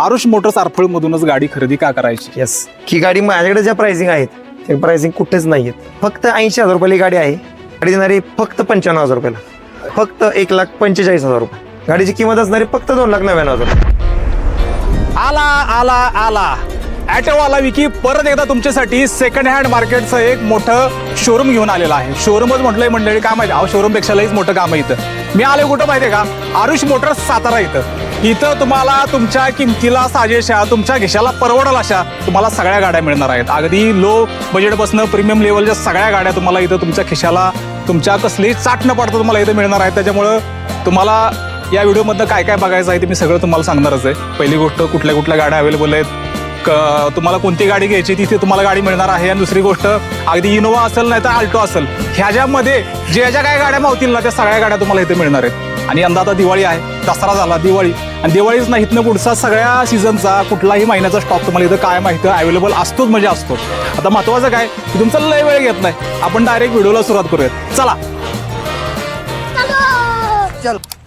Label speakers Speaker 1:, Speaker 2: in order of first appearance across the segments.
Speaker 1: Aarush Motors आरफळमधूनच गाडी खरेदी का करायची?
Speaker 2: येस ही गाडी माझ्याकडे ज्या प्राइसिंग आहेत ते प्राइसिंग कुठेच नाही आहेत फक्त ऐंशी हजार रुपयाला ही गाडी आहे. गाडी देणारी फक्त पंच्याण्णव हजार रुपयाला. फक्त एक लाख पंचेचाळीस हजार रुपये. गाडीची किंमत असणारी फक्त दोन लाख नव्याण्णव हजार रुपये.
Speaker 1: आला आला आला. ॲटोवाला विकी परत एकदा तुमच्यासाठी सेकंड हँड मार्केटचं एक मोठं शोरूम घेऊन आलेलं आहे. शोरूमच म्हटलंय मंडळी काम आहे अहो शोरूमपेक्षा लईच मोठं काम आहे इथं. मी आले कुठं माहितीये का? आरुष मोटर्स सातारा इथं. इथं तुम्हाला तुमच्या किमतीला साजेशा तुमच्या घिशाला परवडल अशा तुम्हाला सगळ्या गाड्या मिळणार आहेत. अगदी लो बजेटपासून प्रीमियम लेवलच्या सगळ्या गाड्या तुम्हाला इथं तुमच्या खिशाला तुमच्या कसली चाट न पडता तुम्हाला इथं मिळणार आहे त्याच्यामुळं तुम्हाला या व्हिडिओमधनं काय काय बघायचं आहे ते मी सगळं तुम्हाला सांगणारच आहे. पहिली गोष्ट कुठल्या कुठल्या गाड्या अवेलेबल आहेत क- तुम्हाला कोणती गाडी घ्यायची तिथे तुम्हाला गाडी मिळणार आहे. आणि दुसरी गोष्ट अगदी इनोवा असेल नाही तर आल्टो असेल ह्याच्यामध्ये ज्या ज्या काय गाड्या मावतील ना त्या सगळ्या गाड्या तुम्हाला इथे मिळणार आहेत. आणि यंदा आता दिवाळी आहे दसरा झाला दिवाळी. आणि दिवाळीच नाही इथनं पुढचा सगळ्या सीझनचा कुठलाही महिन्याचा स्टॉक तुम्हाला इथं काय माहिती अवेलेबल असतोच म्हणजे असतो आता महत्वाचं काय? की तुमचा लय वेळ घेत नाही. आपण डायरेक्ट व्हिडिओला सुरुवात करूयात. चला.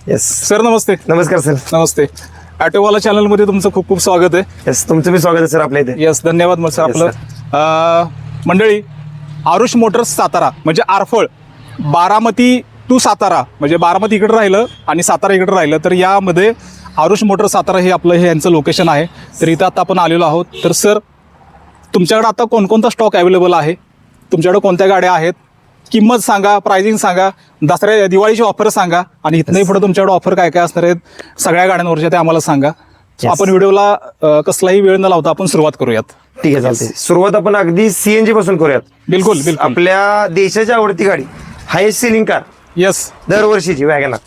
Speaker 2: येस
Speaker 1: सर नमस्ते.
Speaker 2: नमस्कार सर
Speaker 1: नमस्ते. ॲटोवाला चॅनलमध्ये तुमचं खूप खूप स्वागत आहे.
Speaker 2: येस तुमचं मी स्वागत आहे सर आपल्या इथे.
Speaker 1: येस धन्यवाद मग सर आपलं. अं, मंडळी आरुष मोटर्स सातारा म्हणजे आरफळ. बारामती टू सातारा म्हणजे बारामती इकडे राहिलं आणि सातारा इकडे राहिलं. तर यामध्ये आरुष मोटर्स सातारा हे आपलं हे यांचं लोकेशन आहे. तर इथं आता आपण आलेलो आहोत. तर सर तुमच्याकडे आता कोणकोणता स्टॉक अवेलेबल आहे? तुमच्याकडे कोणत्या गाड्या आहेत? किंमत सांगा प्राइसिंग सांगा दसऱ्या दिवाळीची ऑफर सांगा आणि इथनंही पुढे तुमच्याकडे ऑफर काय काय असणार आहेत सगळ्या गाड्यांवरच्या ते आम्हाला सांगा. आपण व्हिडिओला कसलाही वेळ न लावता आपण सुरुवात करूयात.
Speaker 2: ठीक आहे चालते सुरुवात आपण अगदी सीएनजी पासून करूयात.
Speaker 1: बिलकुल बिलकुल.
Speaker 2: आपल्या देशाची आवडती गाडी highest selling car
Speaker 1: yes
Speaker 2: दरवर्षीची WagonR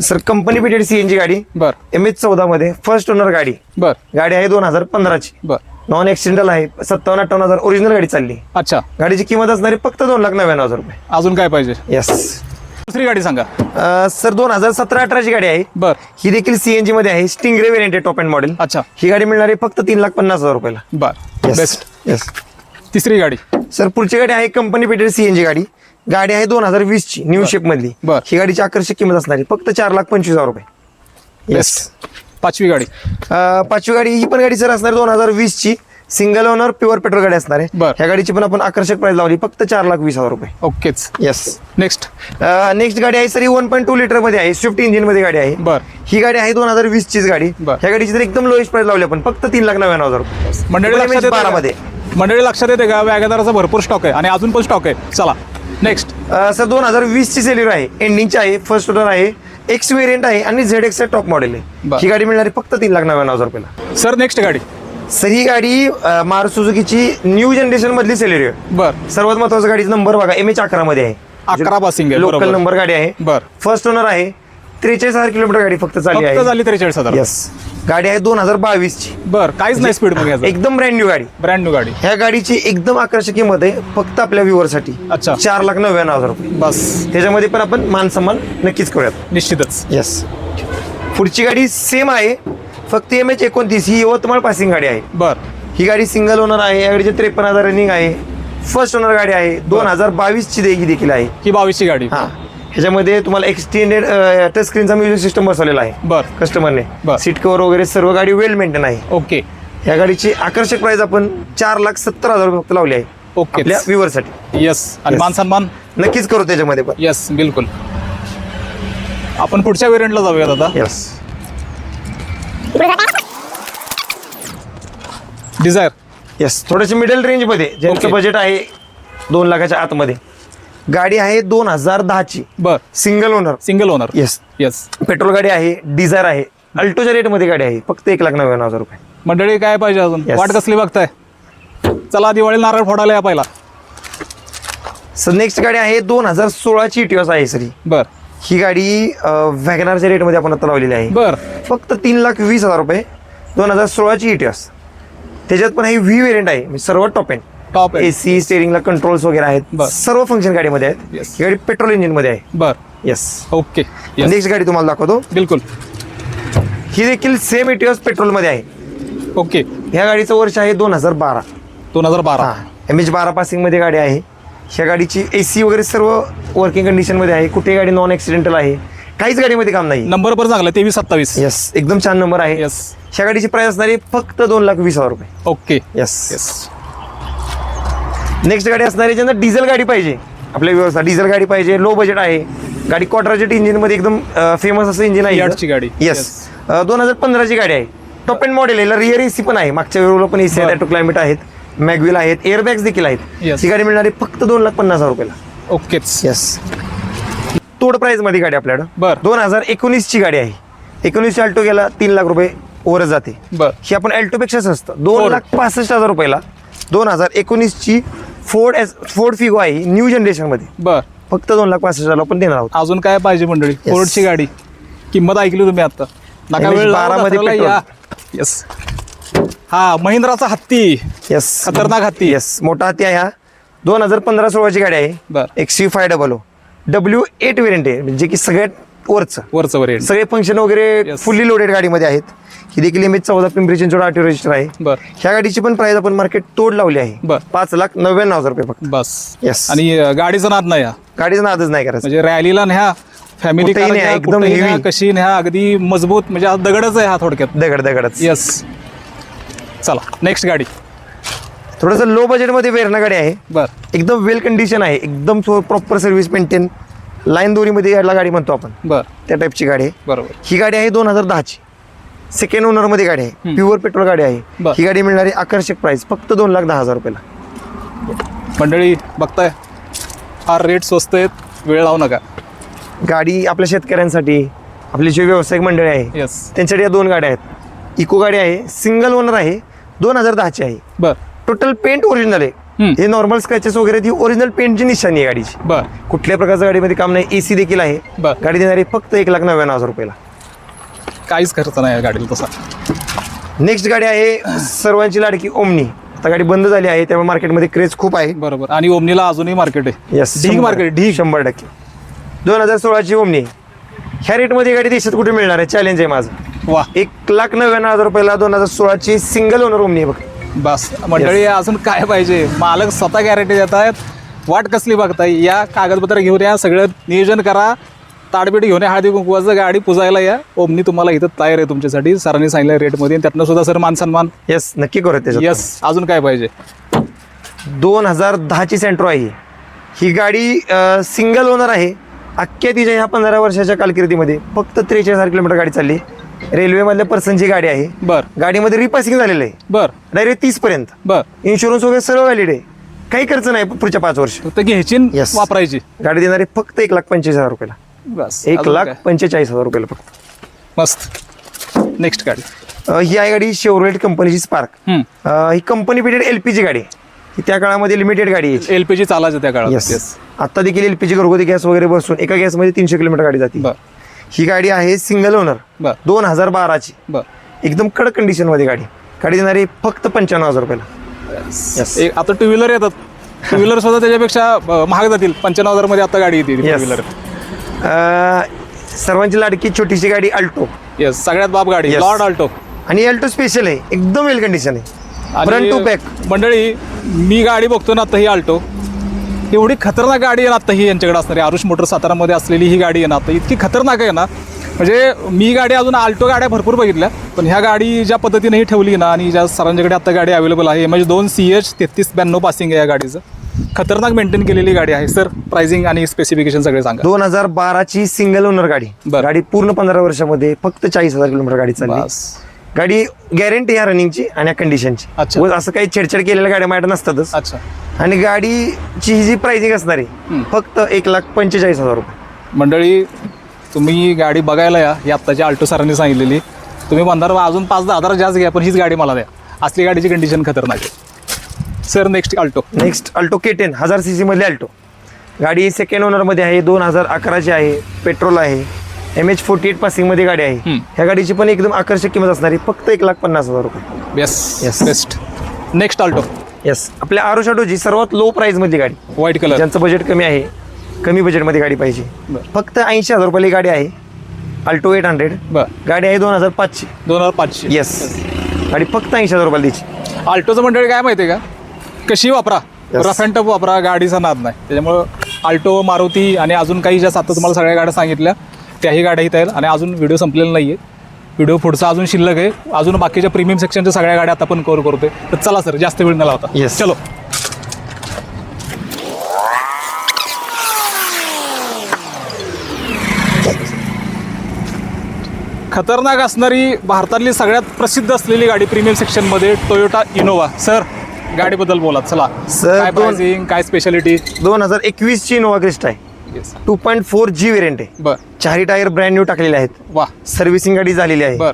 Speaker 2: sir company fitted CNG गाडी.
Speaker 1: बर.
Speaker 2: एम एच चौदा मध्ये फर्स्ट ओनर गाडी.
Speaker 1: बर.
Speaker 2: गाडी आहे दोन हजार पंधराची.
Speaker 1: बर.
Speaker 2: नॉन ऍक्सिडेंटल आहे सत्तावन्न अठ्ठावन्न हजार ओरिजिनल गाडी चालली.
Speaker 1: अच्छा.
Speaker 2: गाडीची किंमत असणारी फक्त दोन लाख नव्याण्णव हजार रुपये.
Speaker 1: अजून काय पाहिजे?
Speaker 2: येस
Speaker 1: दुसरी गाडी सांगा.
Speaker 2: सर दोन हजार सतरा अठराची गाडी आहे.
Speaker 1: बर.
Speaker 2: ही देखील सीएनजी मध्ये आहे. स्टिंगरे वेरियंट आहे टॉप अँड मॉडेल
Speaker 1: अच्छा.
Speaker 2: ही गाडी मिळणार आहे फक्त तीन लाख पन्नास हजार रुपयाला.
Speaker 1: बर. बेस्ट
Speaker 2: येस
Speaker 1: तिसरी गाडी.
Speaker 2: सर पुढची गाडी आहे कंपनी पेटेड सीएनजी गाडी. गाडी आहे दोन हजार वीस ची न्यू शेप मधली.
Speaker 1: बर.
Speaker 2: ही गाडीची आकर्षक किंमत असणार आहे. फक्त चार लाख पंचवीस हजार रुपये.
Speaker 1: बेस्ट पाचवी गाडी.
Speaker 2: अं, पाचवी गाडी ही पण गाडी सर असणार दोन हजार वीस ची सिंगल ओनर प्युअर पेट्रोल गाडी असणार आहे.
Speaker 1: बर.
Speaker 2: ह्या गाडीची पण आपण आकर्षक प्राइस लावली फक्त चार लाख वीस हजार रुपये.
Speaker 1: ओकेच.
Speaker 2: येस
Speaker 1: नेक्स्ट
Speaker 2: नेक्स्ट गाडी आहे सर ही वन पॉईंट टू लिटरमध्ये आहे. स्विफ्ट इंजिनमध्ये गाडी आहे.
Speaker 1: बर.
Speaker 2: ही गाडी आहे दोन हजार वीस चीच गाडी.
Speaker 1: बर.
Speaker 2: ह्या गाडीची तर एकदम लोएस्ट प्राइस लावली आपण फक्त तीन लाख नव्याण्णव हजार रुपये.
Speaker 1: मंडळी
Speaker 2: Full
Speaker 1: लक्षात
Speaker 2: बारा? मध्ये
Speaker 1: मंडळी लक्षात येते का? वॅगनारचा भरपूर स्टॉक आहे आणि अजून पण स्टॉक आहे. चला. नेक्स्ट
Speaker 2: सर दोन हजार वीस ची सेलिर आहे एंडिंगची आहे. फर्स्ट ओनर आहे. एक्स वेरियंट आहे आणि झेड एक्स टॉप मॉडेल. आहे. ही गाडी मिळणारी फक्त तीन लाख नव्याण्णव हजार रुपयाला.
Speaker 1: सर नेक्स्ट गाडी.
Speaker 2: सर ही गाडी मारुती सुझुकीची न्यू जनरेशन मधली सेलेरी आहे.
Speaker 1: बर.
Speaker 2: सर्वात महत्त्वाचा गाडीचा नंबर बघा. एम एच अकरा मध्ये आहे.
Speaker 1: अकरा पासिंग
Speaker 2: लोकल नंबर गाडी आहे.
Speaker 1: बर.
Speaker 2: फर्स्ट ओनर आहे. त्रेचाळीस हजार किलोमीटर गाडी फक्त चालली
Speaker 1: फक्त
Speaker 2: आहे.
Speaker 1: झाली त्रेचाळीस हजार.
Speaker 2: येस गाडी आहे दोन हजार बावीस ची
Speaker 1: बर काहीच नाही स्पीडमध्ये याचं.
Speaker 2: एकदम ब्रँड न्यू गाडी.
Speaker 1: ब्रँड न्यू गाडी.
Speaker 2: ह्या गाडीची एकदम आकर्षक किंमत आहे फक्त आपल्या व्ह्युअरसाठी.
Speaker 1: अच्छा.
Speaker 2: चार लाख नव्याण्णव हजार रुपये.
Speaker 1: बस.
Speaker 2: त्याच्यामध्ये पण आपण मान सन्मान नक्कीच करूयात.
Speaker 1: निश्चितच.
Speaker 2: येस पुढची गाडी सेम आहे फक्त एम एच एकोणतीस. ही यवतमाळ पासिंग गाडी आहे.
Speaker 1: बर.
Speaker 2: ही गाडी सिंगल ओनर आहे या गाडीचे त्रेपन्न हजार रनिंग आहे फर्स्ट ओनर गाडी आहे. दोन हजार बावीस ची देगी देखील आहे.
Speaker 1: ही बावीसची गाडी.
Speaker 2: हा. ह्याच्यामध्ये तुम्हाला एक्सटेंडेड टच स्क्रीनचा म्युझिक सिस्टम बसवलेला आहे.
Speaker 1: बर.
Speaker 2: कस्टमरने
Speaker 1: बर.
Speaker 2: सीट कव्हर वगैरे सर्व गाडी वेल मेंटेन आहे.
Speaker 1: ओके
Speaker 2: या गाडीची आकर्षक प्राइस आपण चार लाख सत्तर हजार रुपये फक्त लावली आहे.
Speaker 1: ओके
Speaker 2: आपल्या व्ह्युअरसाठी.
Speaker 1: येस आणि
Speaker 2: Yes.
Speaker 1: मान सन्मान
Speaker 2: नक्कीच करू त्याच्यामध्ये पण.
Speaker 1: येस बिलकुल. आपण पुढच्या वेरियंटला जाऊयात आता
Speaker 2: येस
Speaker 1: डिझायर
Speaker 2: येस थोडेसे मिडल रेंजमध्ये ज्यांचं
Speaker 1: Okay.
Speaker 2: बजेट आहे दोन लाखाच्या आतमध्ये. गाडी आहे दोन हजार दहाची.
Speaker 1: बर.
Speaker 2: Single owner
Speaker 1: single owner
Speaker 2: yes
Speaker 1: yes
Speaker 2: petrol गाडी आहे डिझायर आहे अल्टोच्या रेटमध्ये गाडी आहे फक्त एक लाख नव्याण्णव हजार रुपये.
Speaker 1: मंडळी काय पाहिजे अजून?
Speaker 2: Yes.
Speaker 1: वाट कसली बघताय? चला दिवाळी नारळ फोडायला या पहिला.
Speaker 2: सर नेक्स्ट गाडी आहे दोन हजार सोळाची इटिओस आहे सर. ही.
Speaker 1: बर.
Speaker 2: ही गाडी वॅगनारच्या रेटमध्ये आपण आता लावलेली आहे.
Speaker 1: बर.
Speaker 2: फक्त तीन लाख वीस हजार रुपये दोन हजार सोळाची इटिओस त्याच्यात पण हे व्ही वेरियंट आहे म्हणजे सर्व top end
Speaker 1: top
Speaker 2: A C स्टेरिंगला controls वगैरे आहेत. सर्व फंक्शन गाडीमध्ये आहेत. ही गाडी पेट्रोल इंजिनमध्ये आहे.
Speaker 1: बर.
Speaker 2: येस
Speaker 1: ओके
Speaker 2: नेक्स्ट गाडी तुम्हाला दाखवतो.
Speaker 1: बिलकुल.
Speaker 2: ही देखील सेम इटिओस पेट्रोलमध्ये आहे.
Speaker 1: ओके
Speaker 2: ह्या गाडीचं वर्ष आहे दोन हजार बारा.
Speaker 1: दोन हजार बारा.
Speaker 2: एम एच बारा पासिंगमध्ये गाडी आहे. ह्या गाडीची ए सी वगैरे सर्व वर्किंग कंडिशनमध्ये आहे. कुठे गाडी नॉन ॲक्सिडेंटल आहे. काहीच गाडीमध्ये काम नाही.
Speaker 1: नंबर पण चांगला तेवीस सत्तावीस.
Speaker 2: येस एकदम छान नंबर आहे.
Speaker 1: येस
Speaker 2: ह्या गाडीची प्राइस असणारी फक्त दोन लाख वीस हजार रुपये.
Speaker 1: ओके
Speaker 2: येस
Speaker 1: येस
Speaker 2: नेक्स्ट गाडी असणारी ज्यांना डिझेल गाडी पाहिजे. आपल्या व्यवस्था डिझेल गाडी पाहिजे लो बजेट आहे. गाडी क्वाड्राजेट इंजिनमध्ये एकदम फेमस असं इंजिन आहे.
Speaker 1: यार्डची गाडी.
Speaker 2: येस दोन हजार पंधराची गाडी आहे. टॉप एंड मॉडेल आहे. रिअर एसी पण आहे. मागच्या वेळेला पण एसी. ऑटो क्लायमेट आहेत. मॅगविल आहेत. एअरबॅग्स देखील आहेत. ही गाडी मिळणारी फक्त दोन लाख पन्नास हजार रुपयाला.
Speaker 1: ओकेच
Speaker 2: येस तोड प्राइसमध्ये गाडी आपल्याकडं.
Speaker 1: बरं.
Speaker 2: दोन हजार एकोणीसची गाडी आहे. एकोणीसची अल्टो गेला तीन लाख रुपये वरच जाते. ही आपण अल्टो पेक्षा स्वस्त दोन. लाख पासष्ट हजार रुपयाला दोन हजार एकोणीसची फोर्ड एस फोर्ड फिगो आहे न्यू जनरेशनमध्ये.
Speaker 1: बर.
Speaker 2: फक्त दोन लाख पासष्ट हजार आपण देणार आहोत.
Speaker 1: अजून काय पाहिजे मंडळी? फोर्डची गाडी. किंमत ऐकली तुम्ही आता. नका वेळ
Speaker 2: बारामध्ये.
Speaker 1: येस हा महिंद्राचा हत्ती.
Speaker 2: येस
Speaker 1: खतरनाक हत्ती.
Speaker 2: येस मोठा हत्ती आहे हा. दोन हजार पंधरा सोळाची गाडी आहे.
Speaker 1: बर.
Speaker 2: एक C fi double O W eight variant आहे. म्हणजे की सगळ्यात वरचं.
Speaker 1: वरचं वर
Speaker 2: सगळे फंक्शन वगैरे. फुल्ली लोडेड गाडीमध्ये आहेत. ही देखील एम एच चौदा पिंपरी चिंचवड टी रजिस्टर आहे. ह्या गाडीची पण प्राइस आपण मार्केट तोड लावली आहे. पाच लाख नव्याण्णव हजार रुपये फक्त.
Speaker 1: बस.
Speaker 2: Yes.
Speaker 1: आणि गाडीचं नाद नाही.
Speaker 2: गाडीचं नादच नाही करायचं.
Speaker 1: म्हणजे रॅलीला न्या फॅमिली
Speaker 2: एकदम.
Speaker 1: कशी न्या अगदी मजबूत म्हणजे दगडच आहे हा थोडक्यात.
Speaker 2: दगड दगडच.
Speaker 1: येस चला नेक्स्ट गाडी.
Speaker 2: थोडंसं लो बजेटमध्ये वेरणा गाडी आहे.
Speaker 1: बर.
Speaker 2: एकदम वेल कंडिशन आहे. एकदम प्रॉपर सर्व्हिस मेंटेन लाईन दोरीमध्ये याला गाडी म्हणतो आपण.
Speaker 1: बर.
Speaker 2: त्या टाईपची गाडी आहे.
Speaker 1: बरोबर.
Speaker 2: ही गाडी आहे दोन हजार दहाची. सेकंड ओनरमध्ये गाडी आहे. प्युअर पेट्रोल गाडी आहे.
Speaker 1: बर.
Speaker 2: ही गाडी मिळणारी आकर्षक प्राइस फक्त दोन लाख दहा हजार रुपयाला.
Speaker 1: मंडळी बघताय. फार रेट स्वस्त आहेत. वेळ लावू नका.
Speaker 2: गाडी आपल्या शेतकऱ्यांसाठी आपली जे व्यावसायिक मंडळी आहे
Speaker 1: येस
Speaker 2: त्यांच्यासाठी या दोन गाड्या आहेत. इको गाडी आहे सिंगल ओनर आहे दोन हजार दहाची आहे.
Speaker 1: बर.
Speaker 2: टोटल पेंट ओरिजिनल आहे. हे नॉर्मल स्क्रॅचेस वगैरे ती ओरिजिनल पेंटची निशाणी आहे गाडीची.
Speaker 1: बर.
Speaker 2: कुठल्याही प्रकारच्या गाडीमध्ये काम नाही एसी देखील आहे.
Speaker 1: बर.
Speaker 2: गाडी देणारी फक्त एक लाख नव्याण्णव हजार रुपयाला.
Speaker 1: काहीच खर्च नाही या गाडीला तसा.
Speaker 2: नेक्स्ट गाडी आहे सर्वांची लाडकी ओमनी. आता गाडी बंद झाली आहे त्यामुळे मार्केटमध्ये क्रेज खूप आहे.
Speaker 1: बरोबर. आणि ओमनीला अजूनही मार्केट आहे.
Speaker 2: यस
Speaker 1: ढीग मार्केट ढीग.
Speaker 2: शंभर टक्के. दोन हजार सोळाची ओमनी. ह्या रेटमध्ये गाडी देशात कुठे मिळणार आहे? चॅलेंज आहे माझं.
Speaker 1: वा.
Speaker 2: एक लाख नव्याण्णव हजार रुपयाला दोन हजार सोळाची सिंगल ओनर ओमनी आहे बघ.
Speaker 1: बस. मंडळी अजून काय पाहिजे? मालक स्वतः गॅरंटी देत आहेत वाट कसली बघताय? या कागदपत्र घेऊन या सगळं नियोजन करा. ताडबीट घेऊन या हळदी कुंकवाचं गाडी पुजायला या. ओमनी तुम्हाला इथं तयार आहे तुमच्यासाठी. सरांनी सांगितलं रेटमध्ये त्यातनं सुद्धा सर मान सन्मान
Speaker 2: येस नक्की करू त्याच्यात.
Speaker 1: यस अजून काय पाहिजे?
Speaker 2: दोन हजार दहाची सेंट्रो आहे ही. ही गाडी सिंगल ओनर आहे. अख्ख्या तिच्या ह्या पंधरा वर्षाच्या कालकिर्दीमध्ये फक्त त्रेचाळीस हजार किलोमीटर गाडी चालली. रेल्वेमधल्या पर्सनची गाडी आहे.
Speaker 1: बर.
Speaker 2: गाडीमध्ये रिपासिंग झालेलं आहे.
Speaker 1: बर.
Speaker 2: डायरेक्ट तीस पर्यंत
Speaker 1: बर.
Speaker 2: इन्शुरन्स वगैरे सर्व व्हॅलिड आहे. काही खर्च नाही पुढच्या पाच वर्ष.
Speaker 1: फक्त घ्यायची
Speaker 2: Yes.
Speaker 1: वापरायची.
Speaker 2: गाडी देणारी फक्त एक लाख पंचेचाळीस हजार रुपयाला.
Speaker 1: बस.
Speaker 2: एक
Speaker 1: अजून
Speaker 2: लाख
Speaker 1: काय?
Speaker 2: पंचेचाळीस हजार रुपयाला फक्त.
Speaker 1: मस्त. नेक्स्ट गाडी.
Speaker 2: अं, ही आहे गाडी शेवरोलेट कंपनीची स्पार्क
Speaker 1: हम्म.
Speaker 2: ही company fitted L P G गाडी आहे. ही त्या काळामध्ये लिमिटेड गाडी आहे.
Speaker 1: एल पी जी चालायचं त्या काळात. येस
Speaker 2: आता देखील एल पी जी घरगुती गॅस वगैरे बसून एका गॅसमध्ये तीनशे किलोमीटर गाडी जाते.
Speaker 1: बर.
Speaker 2: ही गाडी आहे सिंगल ओनर
Speaker 1: बर.
Speaker 2: दोन हजार बाराची.
Speaker 1: बर.
Speaker 2: एकदम कडक कंडिशनमध्ये गाडी. गाडी देणारी फक्त पंच्याण्णव हजार रुपयाला. Yes.
Speaker 1: एक आता टू व्हीलर येतात. टू व्हीलर सुद्धा त्याच्यापेक्षा अं, महाग जातील. पंच्याण्णव हजारमध्ये आता गाडी येते टू
Speaker 2: Yes.
Speaker 1: व्हीलर
Speaker 2: अं, सर्वांची लाडकी छोटीशी गाडी अल्टो
Speaker 1: येस सगळ्यात बाप गाडी.
Speaker 2: Yes.
Speaker 1: लॉर्ड अल्टो
Speaker 2: आणि अल्टो स्पेशल आहे. एकदम वेल कंडिशन आहे. फ्रंट टू बॅक
Speaker 1: मंडळी मी गाडी बघतो ना आता ही अल्टो एवढी खतरनाक गाडी आहे ना आता ही यांच्याकडे असणारी. आरुष मोटर सातारामध्ये असलेली ही गाडी आहे ना आता इतकी खतरनाक आहे ना. म्हणजे मी गाडी अजून आल्टो गाड्या भरपूर बघितल्या पण ह्या गाडी ज्या पद्धतीने ही ठेवली ना आणि ज्या सरांच्याकडे आता गाडी अवेलेबल आहे म्हणजे दोन सी एच तेहतीस ब्याण्णव पासिंग आहे या गाडीचं. खतरनाक मेंटेन केलेली गाडी आहे. सर प्राइसिंग आणि स्पेसिफिकेशन सगळे सांगा.
Speaker 2: दोन हजार बाराची सिंगल ओनर गाडी.
Speaker 1: बरं.
Speaker 2: गाडी पूर्ण पंधरा वर्षामध्ये फक्त चाळीस हजार किलोमीटर गाडी चालली.
Speaker 1: बस.
Speaker 2: गाडी गॅरंटी या रनिंगची आणि कंडिशनची
Speaker 1: अच्छा.
Speaker 2: असं काही छेडछाड केलेल्या गाड्या माझ्या नसतातच.
Speaker 1: अच्छा.
Speaker 2: आणि गाडीची ही जी प्राइसिंग असणार. आहे फक्त एक लाख पंचेचाळीस हजार रुपये.
Speaker 1: मंडळी तुम्ही गाडी बघायला या. ही आत्ताची आल्टो सरांनी सांगितलेली. तुम्ही म्हणणार "वा, अजून पाच दहा हजार जास्त घ्या पण हीच गाडी मला द्या. असली गाडीची कंडिशन खतरनाक आहे. Sir next Alto
Speaker 2: next Alto K ten हजार सी सी मधली अल्टो गाडी सेकंड ओनरमध्ये आहे दोन हजार अकराची आहे पेट्रोल आहे. एम एच फोर्टी एट पासिंगमध्ये गाडी आहे.
Speaker 1: हम्म.
Speaker 2: ह्या गाडीची पण एकदम आकर्षक किंमत असणार आहे. फक्त एक लाख पन्नास हजार रुपये.
Speaker 1: Yes
Speaker 2: Yes.
Speaker 1: Best next Alto
Speaker 2: yes आपल्या आरुष ऑटोची सर्वात लो प्राईजमधली गाडी.
Speaker 1: व्हाईट कलर
Speaker 2: ज्यांचं बजेट कमी आहे कमी बजेटमध्ये गाडी पाहिजे.
Speaker 1: बरं.
Speaker 2: फक्त ऐंशी हजार रुपयाला ही गाडी आहे. अल्टो एट हंड्रेड
Speaker 1: बर.
Speaker 2: गाडी आहे दोन हजार पाचशे.
Speaker 1: दोन हजार पाचशे.
Speaker 2: येस गाडी फक्त ऐंशी हजार रुपयाला द्यायची
Speaker 1: आल्टोचं मंडळी काय माहिती आहे का? कशी वापरा.
Speaker 2: Yes.
Speaker 1: रफ अँड टफ वापरा. गाडीचा नाद नाही. त्याच्यामुळं आल्टो मारुती आणि अजून काही ज्या आता तुम्हाला सगळ्या गाड्या सांगितल्या त्याही गाड्या इथं आहेत. आणि अजून व्हिडिओ संपलेला नाही आहे व्हिडिओ पुढचा अजून शिल्लक आहे. अजून बाकीच्या प्रीमियम सेक्शनच्या सगळ्या गाड्या आता आपण कव्हर करतोय. तर चला सर जास्त वेळ न लावता.
Speaker 2: Yes.
Speaker 1: चलो. खतरनाक असणारी भारतातली सगळ्यात प्रसिद्ध असलेली गाडी प्रीमियम सेक्शनमध्ये टोयोटा इनोवा सर गाडीबद्दल बोला. चला.
Speaker 2: Sir,
Speaker 1: काय
Speaker 2: दोन-
Speaker 1: प्राइसिंग काय स्पेशालिटी
Speaker 2: दोन हजार एकवीस ची इनोवा क्रिस्टा आहे. Two point four G variant आहे.
Speaker 1: बर.
Speaker 2: चारही टायर ब्रँड न्यू टाकलेले आहेत.
Speaker 1: वा.
Speaker 2: सर्व्हिसिंग गाडी झालेली आहे.
Speaker 1: बर.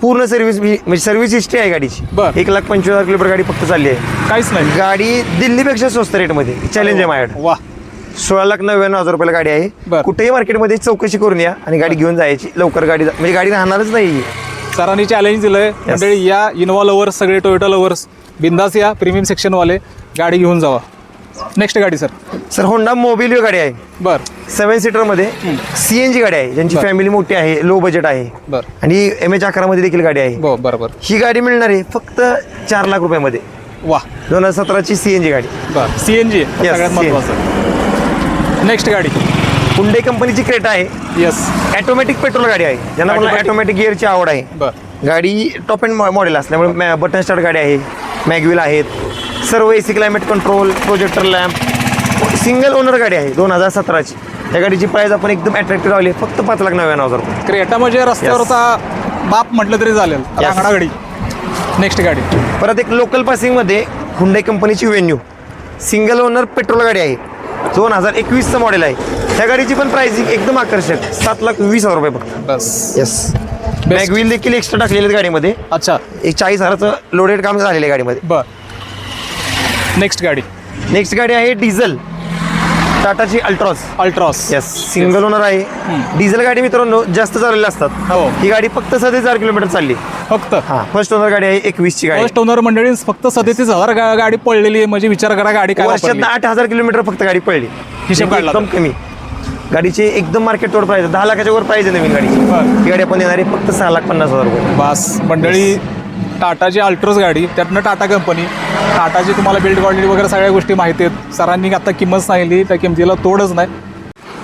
Speaker 2: पूर्ण सर्व्हिस म्हणजे सर्व्हिस हिस्ट्री आहे गाडीची.
Speaker 1: बर.
Speaker 2: एक लाख पंचवीस हजार किलोमीटर गाडी फक्त चालली आहे.
Speaker 1: काहीच नाही.
Speaker 2: गाडी दिल्लीपेक्षा स्वस्त रेटमध्ये चॅलेंज आहे माझ्याकडे.
Speaker 1: वा.
Speaker 2: सोळा लाख नव्याण्णव हजार रुपयाला गाडी आहे.
Speaker 1: बर.
Speaker 2: कुठेही मार्केटमध्ये चौकशी करून या आणि गाडी घेऊन जायची. लवकर गाडी म्हणजे गाडी राहणारच नाही
Speaker 1: सरांनी चॅलेंज दिलंय. मंडळी या इनोवा लवर्स सगळे टोयोटा लवर्स बिंदास या प्रीमियम सेक्शनवाले गाडी घेऊन जावा. नेक्स्ट गाडी सर
Speaker 2: सर होंडा मोबिलिओ गाडी आहे.
Speaker 1: बर.
Speaker 2: सेवन सीटरमध्ये सी एन जी गाडी आहे ज्यांची. फॅमिली मोठी आहे लो बजेट आहे.
Speaker 1: बर.
Speaker 2: आणि एम एच अकरामध्ये देखील गाडी आहे.
Speaker 1: ब बर बर.
Speaker 2: ही गाडी मिळणार आहे फक्त चार लाख रुपयामध्ये.
Speaker 1: वा.
Speaker 2: दोन हजार सतराची सी एन जी गाडी.
Speaker 1: बर. सी एन जी सगळ्यात
Speaker 2: CNG.
Speaker 1: महत्वाचं. नेक्स्ट गाडी.
Speaker 2: हुंडे कंपनीची क्रेटा आहे.
Speaker 1: येस
Speaker 2: ऑटोमॅटिक पेट्रोल गाडी आहे. ज्यांना
Speaker 1: Automatic.
Speaker 2: ऑटोमॅटिक गिअरची आवड आहे.
Speaker 1: बर.
Speaker 2: गाडी टॉप अँड मॉडेल असल्यामुळे बटन स्टार्ट गाडी आहे. मॅगविल आहेत. सर्व A C climate control projector lamp single owner गाडी आहे दोन हजार सतराची. त्या गाडीची प्राइस आपण एकदम अट्रॅक्टिव्ह लावली आहे, फक्त पाच लाख नव्याण्णव हजार रुपये.
Speaker 1: क्रेटा म्हणजे रस्त्यावरचा बाप म्हटलं तरी चालेल. रांगडा गाडी. नेक्स्ट गाडी.
Speaker 2: परत एक लोकल पासिंगमध्ये हुंडई कंपनीची व्हेन्यू सिंगल ओनर पेट्रोल गाडी आहे. दोन हजार एकवीसचं मॉडेल आहे. त्या गाडीची पण प्राइसिंग एकदम आकर्षक. सात लाख वीस हजार रुपये फक्त.
Speaker 1: बस.
Speaker 2: येस मॅगविल देखील एक्स्ट्रा टाकलेले आहेत गाडीमध्ये.
Speaker 1: अच्छा.
Speaker 2: एक चाळीस हजाराचं लोडेड काम झालेलं आहे गाडीमध्ये.
Speaker 1: बर. नेक्स्ट गाडी.
Speaker 2: नेक्स्ट गाडी आहे डिझेल टाटाची Altroz
Speaker 1: Altroz
Speaker 2: yes single owner आहे. डिझेल गाडी मित्रांनो जास्त चाललेल्या असतात.
Speaker 1: हो.
Speaker 2: ही गाडी फक्त सध्या चार किलोमीटर चालली.
Speaker 1: फक्त?
Speaker 2: हा फर्स्ट ओनर गाडी आहे एकवीसची गाडी.
Speaker 1: फर्स्ट ओनर मंडळी फक्त सदतीस हजार गा- गाडी पडलेली आहे. म्हणजे विचार करा गाडी काय
Speaker 2: वर्षात
Speaker 1: वापरली.
Speaker 2: आठ हजार किलोमीटर फक्त गाडी पडली
Speaker 1: हिशोब
Speaker 2: म्हणजे
Speaker 1: काढला
Speaker 2: एकदम कमी. गाडीची एकदम मार्केट तोड प्राइस दहा लाखाच्या वर प्राइस आहे नवीन गाडीची. ही गाडी आपण देणार आहे फक्त सहा लाख पन्नास हजार रुपये.
Speaker 1: बस. मंडळी टाटाची अल्ट्रोज गाडी त्यातनं टाटा कंपनी. टाटाची तुम्हाला बिल्ड क्वालिटी वगैरे सगळ्या गोष्टी माहिती आहेत. सरांनी आता किंमत सांगितली त्या किमतीला तोडच नाही.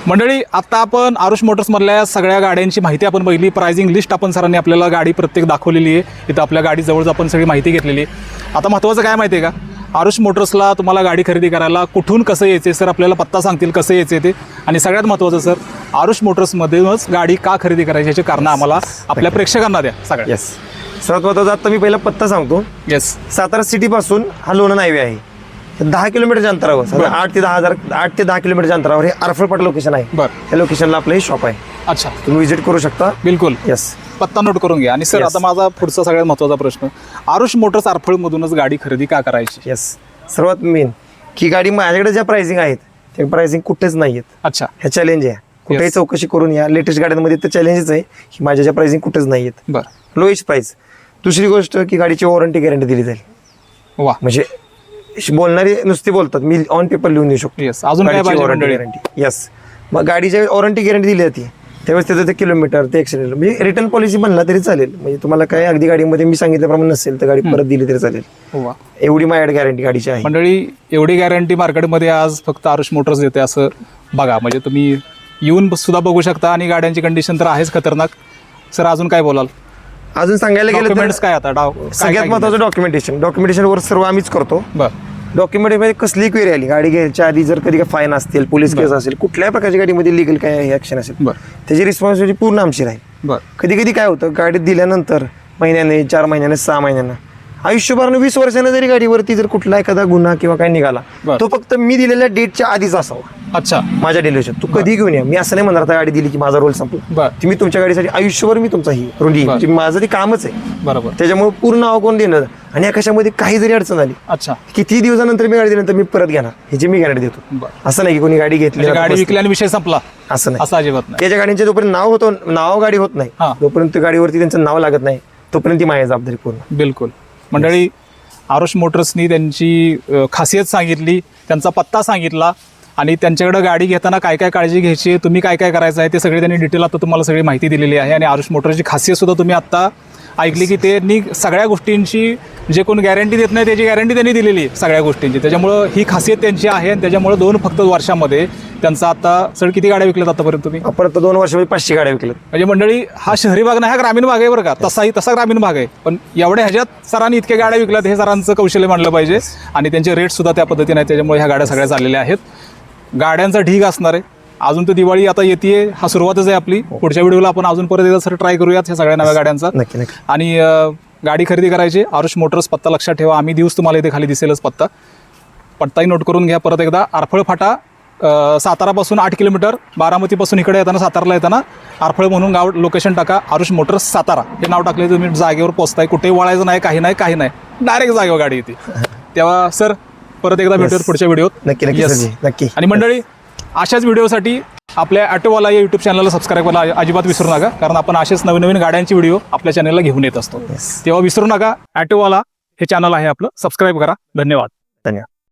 Speaker 1: मंडळी आता आपण आरुष मोटर्समधल्या सगळ्या गाड्यांची माहिती आपण बघितली. प्राइसिंग लिस्ट आपण सरांनी आपल्याला गाडी प्रत्येक दाखवलेली आहे. इथं आपल्या गाडीजवळच आपण सगळी माहिती घेतलेली आहे. आता महत्त्वाचं काय माहिती आहे का? आरुष मोटर्सला तुम्हाला गाडी खरेदी करायला कुठून कसं यायचे सर आपल्याला पत्ता सांगतील कसं यायचे ते. आणि सगळ्यात महत्त्वाचं सर आरुष मोटर्समधूनच गाडी का खरेदी करायची याची कारणं आम्हाला आपल्या प्रेक्षकांना द्या सगळ्या.
Speaker 2: येस सर्वात महत्वाचं आता मी पहिला पत्ता सांगतो.
Speaker 1: येस
Speaker 2: सातारा सिटी पासून हा लोणंद हायवे आहे. दहा किलोमीटरच्या अंतरावर साधारण आठ ते दहा हजार आठ ते दहा किलोमीटरच्या अंतरावर हे आरफळपाट लोकेशन आहे.
Speaker 1: बर.
Speaker 2: त्या लोकेशनला आपलं हे शॉप आहे.
Speaker 1: अच्छा.
Speaker 2: तुम्ही व्हिजिट करू शकता.
Speaker 1: बिलकुल.
Speaker 2: येस
Speaker 1: पत्ता नोट करून घ्या. आणि सर
Speaker 2: Yes.
Speaker 1: आता माझा पुढचा सगळ्यात महत्त्वाचा प्रश्न आरुष मोटर्स आरफळमधूनच गाडी खरेदी का करायची?
Speaker 2: येस सर्वात मेन की गाडी माझ्याकडे ज्या प्राइसिंग आहेत त्या प्राइसिंग कुठेच नाही आहेत
Speaker 1: अच्छा.
Speaker 2: ह्या चॅलेंज आहे. कुठेही
Speaker 1: Yes.
Speaker 2: चौकशी करून या लेटेस्ट गाड्यांमध्ये तर चॅलेंजच आहे की माझ्या ज्या प्राइसिंग कुठेच नाही आहेत
Speaker 1: बर.
Speaker 2: लोएस्ट प्राइस दुसरी गोष्ट की गाडीची वॉरंटी गॅरंटी दिली जाईल.
Speaker 1: वा.
Speaker 2: म्हणजे श- बोलणारे नुसते बोलतात मी ऑन पेपर लिहून देऊ शकतो.
Speaker 1: येस अजून काय पाहिजे
Speaker 2: वॉरंटी
Speaker 1: मंडळी?
Speaker 2: गॅरंटी येस मग गाडीची वॉरंटी गॅरंटी दिली जाते. त्यावेळेस त्याचं ते किलोमीटर ते ऍक्सिडेंट म्हणजे रिटर्न पॉलिसी बनला तरी चालेल. म्हणजे तुम्हाला काय अगदी गाडीमध्ये मी सांगितल्याप्रमाणे नसेल तर गाडी परत दिली तरी चालेल. एवढी माझ्याकडे गॅरंटी गाडीची आहे.
Speaker 1: मंडळी एवढी गॅरंटी मार्केटमध्ये आज फक्त आरुष मोटर्स देते असं बघा. म्हणजे तुम्ही येऊन सुद्धा बघू शकता आणि गाड्यांची कंडिशन तर आहेच खतरनाक. सर अजून काय बोलाल?
Speaker 2: अजून सांगायला गेलं
Speaker 1: काय आता?
Speaker 2: सगळ्यात महत्वाचं डॉक्युमेंटेशन डॉक्युमेंटेशन वर सर्व आम्हीच करतो?
Speaker 1: बर.
Speaker 2: डॉक्युमेंटमध्ये कसली क्वेरी आली. गाडी घ्यायच्या आधी जर कधी काय फाईन असतील पोलीस केस असेल कुठल्याही प्रकारची गाडीमध्ये लिगल काय ऍक्शन असेल. त्याची रिस्पॉन्सिबिलिटी पूर्ण आमची राहील.
Speaker 1: बर.
Speaker 2: कधी कधी काय होतं गाडी दिल्यानंतर महिन्याने चार महिन्याने सहा महिन्यानं आयुष्यभरानं वीस वर्षानं जरी गाडीवरती जर कुठला एखादा गुन्हा किंवा काय निघाला
Speaker 1: बरं.
Speaker 2: तो फक्त मी दिलेल्या डेटच्या आधीच असावा.
Speaker 1: अच्छा.
Speaker 2: माझ्या डिलिव्हरी तू कधी घेऊन या. मी असं नाही म्हणणार आता गाडी दिली की माझा रोल संपला.
Speaker 1: बर.
Speaker 2: ती मी तुमच्या गाडीसाठी आयुष्यभर मी तुमचा ही
Speaker 1: बरं.
Speaker 2: म्हणजे माझं ते कामच आहे.
Speaker 1: बरोबर.
Speaker 2: त्याच्यामुळे पूर्ण नाव कोण देणं आणि या कशामध्ये काही जरी अडचण आली
Speaker 1: अच्छा.
Speaker 2: किती दिवसानंतर मी गाडी दिल्यानंतर मी परत घेणार? ह्याची मी गॅरंटी देतो.
Speaker 1: बर.
Speaker 2: असं नाही की कोणी गाडी घेतली
Speaker 1: म्हणजे गाडी
Speaker 2: बसली.
Speaker 1: विकली आणि विषय संपला.
Speaker 2: असं नाही.
Speaker 1: असं अजिबात नाही.
Speaker 2: त्याच्या गाडीचे जोपर्यंत नाव होतो नाव गाडी होत नाही
Speaker 1: हा.
Speaker 2: जोपर्यंत गाडीवरती त्यांचं नाव लागत नाही. तोपर्यंत ती माझी जबाबदारी पूर्ण.
Speaker 1: बिलकुल. मंडळी आरुष मोटर्सनी त्यांची अ, खासियत सांगितली त्यांचा पत्ता सांगितला आणि त्यांच्याकडे गाडी घेताना काय काय काळजी घ्यायची आहे, तुम्ही काय काय करायचं आहे ते सगळे त्यांनी डिटेल आता तुम्हाला सगळी माहिती दिलेली आहे आणि आरुष मोटरची खासियत सुद्धा तुम्ही आत्ता ऐकली की त्यांनी सगळ्या गोष्टींची जे कोण गॅरंटी देत नाही त्याची गॅरंटी त्यांनी दिलेली आहे सगळ्या गोष्टींची. त्याच्यामुळं ही खासियत त्यांची आहे आणि त्याच्यामुळं दोन फक्त वर्षामध्ये त्यांचा आता सर किती गाड्या विकल्यात आतापर्यंत तुम्ही?
Speaker 2: आपण आता दोन वर्षामध्ये पाचशे गाड्या विकल्यात.
Speaker 1: म्हणजे मंडळी हा शहरी भाग नाही हा ग्रामीण भाग आहे बरं का. तसाही तसा ग्रामीण भाग आहे. पण एवढ्या ह्याच्यात सरांनी इतक्या गाड्या विकल्यात हे सरांचं कौशल्य मानलं पाहिजे. आणि त्यांचे रेट सुद्धा त्या पद्धतीने त्याच्यामुळे ह्या गाड्या सगळ्या चाललेल्या आहेत. गाड्यांचा ढीग असणार आहे. अजून तर दिवाळी आता येते हा सुरुवातच आहे आपली. पुढच्या व्हिडिओला आपण अजून परत एकदा सर ट्राय करूयात ह्या सगळ्या नव्या गाड्यांचा.
Speaker 2: नक्की नक्की.
Speaker 1: आणि अ, गाडी खरेदी करायची. आरुष मोटर्स पत्ता लक्षात ठेवा. आम्ही देऊच तुम्हाला इथे खाली दिसेलच पत्ता. पत्ताही नोट करून घ्या परत एकदा. आरफळ फाटा अ, सातारापासून आठ किलोमीटर बारामतीपासून इकडे येताना साताराला येताना आरफळ म्हणून गाव लोकेशन टाका. आरुष मोटर्स सातारा. हे नाव टाकले तुम्ही. जागेवर पोचताय कुठेही वळायचं नाही काही नाही काही नाही. डायरेक्ट जागेवर गाडी येते. तेव्हा सर परत एकदा भेटूयात पुढच्या व्हिडिओत.
Speaker 2: नक्की नक्की
Speaker 1: Yes.
Speaker 2: सरजी नक्की.
Speaker 1: आणि मंडळी अशाच व्हिडिओसाठी आपल्या ॲटोवाला या यूट्यूब चॅनलला सबस्क्राईब करायला अजिबात विसरू नका. कारण आपण असेच नवीन नवीन गाड्यांची व्हिडिओ आपल्या चॅनलला घेऊन येत असतो. तेव्हा विसरू नका. ॲटोवाला हे चॅनल आहे आपलं. सबस्क्राईब करा. धन्यवाद.
Speaker 2: धन्यवाद.